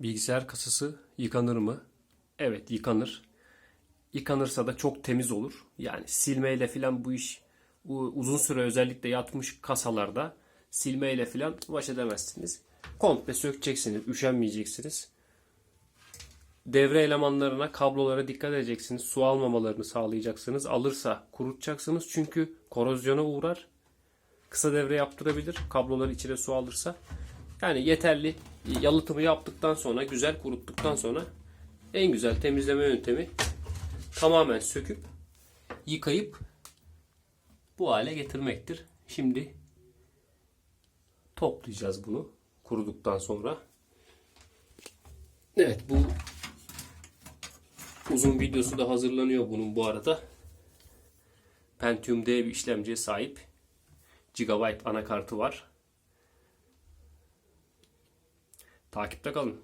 Bilgisayar kasası yıkanır mı? Evet yıkanır. Yıkanırsa da çok temiz olur. Yani silmeyle filan bu iş uzun süre özellikle yatmış kasalarda silmeyle filan baş edemezsiniz. Komple sökeceksiniz, üşenmeyeceksiniz. Devre elemanlarına, kablolara dikkat edeceksiniz. Su almamalarını sağlayacaksınız. Alırsa kurutacaksınız çünkü korozyona uğrar. Kısa devre yaptırabilir kablolar içine su alırsa. Yani yeterli yalıtımı yaptıktan sonra, güzel kuruttuktan sonra en güzel temizleme yöntemi tamamen söküp yıkayıp bu hale getirmektir. Şimdi toplayacağız bunu kuruduktan sonra. Evet bu uzun videosu da hazırlanıyor bunun bu arada. Pentium D bir işlemciye sahip. Gigabyte anakartı var. Takipte kalın.